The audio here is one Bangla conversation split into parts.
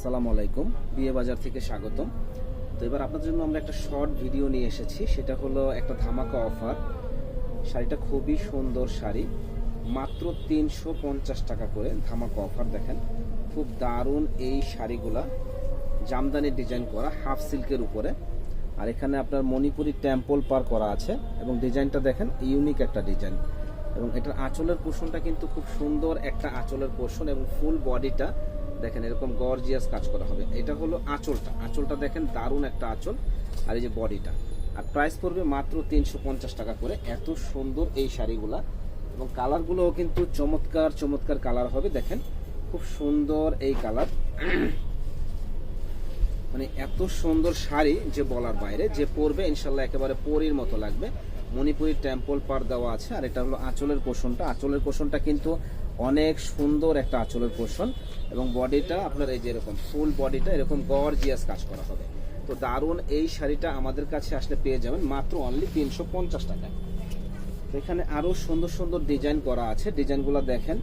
আসসালামু আলাইকুম। বিয়ে বাজার থেকে স্বাগতম। তো এবার আপনাদের জন্য আমরা একটা শর্ট ভিডিও নিয়ে এসেছি। সেটা হলো একটা ধামাকা অফার শাড়িটা খুবই সুন্দর শাড়ি। মাত্র তিনশো পঞ্চাশ টাকা করে ধামাকা অফার দেখেন। খুব দারুণ এই শাড়িগুলা। জামদানি ডিজাইন করা হাফ সিল্কের উপরে। আর এখানে আপনার মণিপুরি টেম্পল পার করা আছে। এবং ডিজাইনটা দেখেন ইউনিক একটা ডিজাইন এবং এটার আঁচলের পোষণটা কিন্তু খুব সুন্দর একটা আঁচলের পোষণ এবং ফুল বডিটা দেখেন এরকম গর্জিয়াস কাজ করা হবে। এটা হলো আঁচলটা। আঁচলটা দেখেন দারুণ একটা আঁচল। আর এই যে বডিটা। আর প্রাইস পড়বে মাত্র তিনশো পঞ্চাশ টাকা করে। এত সুন্দর এই শাড়িগুলা। এবং কালারগুলোও কিন্তু চমৎকার চমৎকার কালার হবে, দেখেন। খুব সুন্দর এই কালার। মানে এত সুন্দর শাড়ি যে বলার বাইরে, যে পরবে ইনশাল্লাহ একেবারে পরীর মতো লাগবে। মণিপুরি টেম্পল পার দেওয়া আছে। আর এটা হলো আঁচলের পোষণটা। আঁচলের পোষণটা কিন্তু অনেক সুন্দর একটা আঁচলের পোষণ এবং বডিটা আপনার এই যে এরকম ফুল বডিটা এরকম গর্জিয়াস কাজ করা হবে। তো দারুণ এই শাড়িটা আমাদের কাছে আসলে পেয়ে যাবেন মাত্র অনলি তিনশো পঞ্চাশ টাকায়। তো এখানে আরও সুন্দর সুন্দর ডিজাইন করা আছে। ডিজাইনগুলো দেখেন,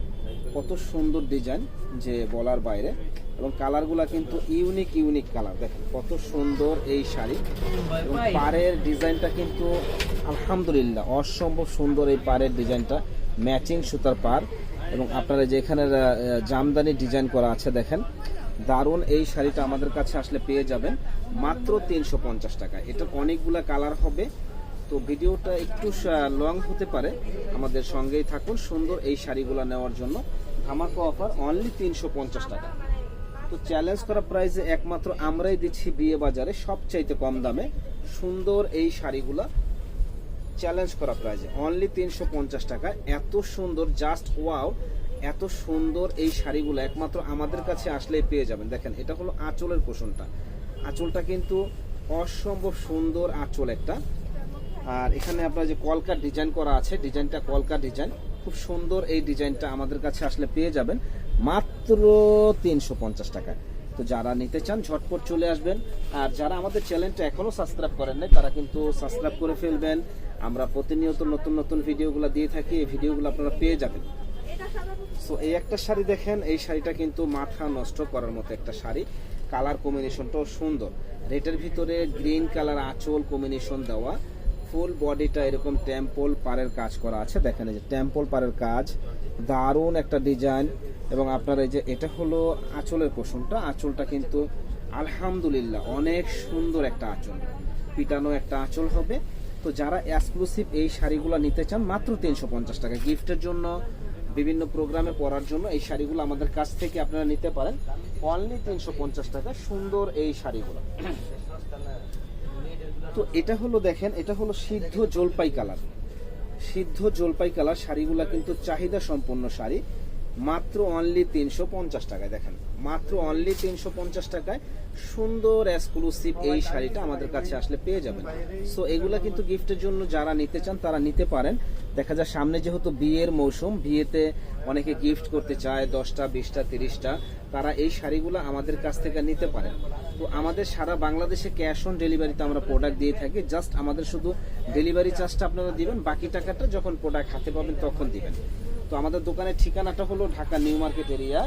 কত সুন্দর ডিজাইন যে বলার বাইরে। এবং কালারগুলো কিন্তু ইউনিক ইউনিক কালার দেখেন, কত সুন্দর এই শাড়ি। এবং পাড়ের ডিজাইনটা কিন্তু আলহামদুলিল্লাহ অসম্ভব সুন্দর এই পাড়ের ডিজাইনটা ম্যাচিং সুতার পার এবং আপনারা যে এখানে জামদানি ডিজাইন করা আছে দেখেন, দারুণ এই শাড়িটা আমাদের কাছে আসলে পেয়ে যাবেন মাত্র তিনশো পঞ্চাশ টাকা। এটা অনেকগুলা কালার হবে, তো ভিডিওটা একটু লং হতে পারে। আমাদের সঙ্গেই থাকুন সুন্দর এই শাড়িগুলো নেওয়ার জন্য। ধামাকা অফার অনলি তিনশো পঞ্চাশ টাকা। তো চ্যালেঞ্জ করা প্রাইসে একমাত্র আমরাই দিচ্ছি বিয়ে বাজারে সবচাইতে কম দামে। সুন্দর এই শাড়িগুলা চ্যালেঞ্জ করা প্রাইসে অনলি তিনশো পঞ্চাশ টাকা। এত সুন্দর জাস্ট ওয়াও এত সুন্দর এই শাড়িগুলো একমাত্র আমাদের কাছে আসলেই পেয়ে যাবেন। দেখেন, এটা হলো আঁচলের পোষণটা। আঁচলটা কিন্তু অসম্ভব সুন্দর আঁচল একটা। আর এখানে আপনার যে কলকা ডিজাইন করা আছে ডিজাইনটা কলকা ডিজাইন খুব সুন্দর এই ডিজাইনটা আমাদের কাছে আসলে পেয়ে যাবেন। মাত্র তিনশো পঞ্চাশ টাকায়। তো যারা নিতে চান, ঝটপট চলে আসবেন। আর যারা আমাদের চ্যানেলটা এখনও সাবস্ক্রাইব করেন নাই, তারা কিন্তু সাবস্ক্রাইব করে ফেলবেন। আমরা প্রতিনিয়ত নতুন নতুন ভিডিওগুলো দিয়ে থাকি, এই ভিডিওগুলো আপনারা পেয়ে যাবেন। সো এই একটা শাড়ি দেখেন, এই শাড়িটা কিন্তু মাথা নষ্ট করার মতো একটা শাড়ি। কালার কম্বিনেশনটাও সুন্দর। রেটের ভিতরে গ্রিন কালার আঁচল কম্বিনেশন দেওয়া। ফুল বডিটা এরকম টেম্পল পারের কাজ করা আছে। দেখেন এই যে টেম্পল পারের কাজ। দারুণ একটা ডিজাইন এবং আপনার এই যে এটা হলো আঁচলের পোষণটা আঁচলটা কিন্তু আলহামদুলিল্লাহ অনেক সুন্দর একটা আঁচল। পিটানো একটা আঁচল হবে। তো যারা এক্সক্লুসিভ এই শাড়িগুলো নিতে চান, মাত্র তিনশো পঞ্চাশ টাকা গিফটের জন্য, বিভিন্ন প্রোগ্রামে পরার জন্য এই শাড়িগুলো আমাদের কাছ থেকে আপনারা নিতে পারেন। অনলি তিনশো পঞ্চাশ টাকা সুন্দর এই শাড়িগুলো। তো এটা হলো দেখেন, এটা হলো সিদ্ধ জলপাই কালার। সিদ্ধ জলপাই কালার শাড়িগুলো কিন্তু চাহিদা সম্পন্ন শাড়ি। মাত্র অনলি তিনশো পঞ্চাশ টাকায় দেখেন। মাত্র অনলি তিনশো পঞ্চাশ টাকায় সুন্দর এক্সক্লুসিভ এই শাড়িটা আমাদের কাছে আসলে পেয়ে যাবেন। সো এগুলা কিন্তু গিফটের জন্য যারা নিতে চান তারা নিতে পারেন। দেখা যায় সামনে যেহেতু বিয়ের মৌসুম বিয়েতে অনেকে গিফট করতে চায় দশটা বিশটা তিরিশটা তারা এই শাড়িগুলো আমাদের কাছ থেকে নিতে পারেন। তো আমাদের সারা বাংলাদেশে ক্যাশ অন ডেলিভারিতে আমরা প্রোডাক্ট দিয়ে থাকি জাস্ট আমাদের শুধু ডেলিভারি চার্জটা আপনারা দিবেন বাকি টাকাটা যখন প্রোডাক্ট হাতে পাবেন তখন দিবেন। তো আমাদের দোকানের ঠিকানাটা হলো Dhaka new market area,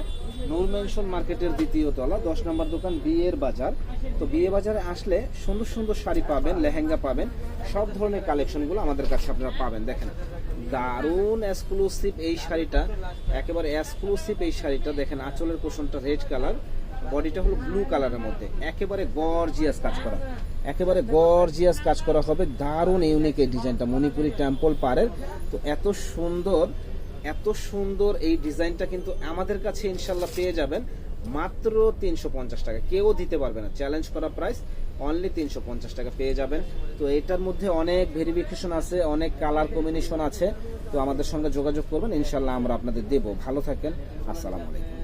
Noor mansion মার্কেটের দ্বিতীয় তলা, দশ নম্বর দোকান বিয়ের বাজার। তো বিয়ে বাজারে আসলে সুন্দর সুন্দর শাড়ি পাবেন, লেহেঙ্গা পাবেন, সব ধরনের কালেকশনগুলো আমাদের কাছে আপনারা পাবেন। দেখেন, দারুণ এক্সক্লুসিভ এই শাড়িটা, একেবারে এক্সক্লুসিভ এই শাড়িটা। দেখেন, আঁচলের পোষণটা রেড কালার বডিটা হলো ব্লু কালারের মধ্যে। একেবারে গর্জিয়াস কাজ করা। একেবারে গর্জিয়াস কাজ করা হবে। দারুণ ইউনিক এই ডিজাইনটা মণিপুরি টেম্পল পারের তো এত সুন্দর এত সুন্দর এই ডিজাইনটা কিন্তু আমাদের কাছে ইনশাল্লাহ পেয়ে যাবেন মাত্র তিনশো পঞ্চাশ টাকা। কেউ দিতে পারবে না। চ্যালেঞ্জ করা প্রাইস অনলি তিনশো পঞ্চাশ টাকা পেয়ে যাবেন। তো এটার মধ্যে অনেক ভেরিফিকেশন আছে, অনেক কালার কম্বিনেশন আছে। তো আমাদের সঙ্গে যোগাযোগ করবেন ইনশাল্লাহ আমরা আপনাদের দেবো। ভালো থাকেন, আসসালামু আলাইকুম।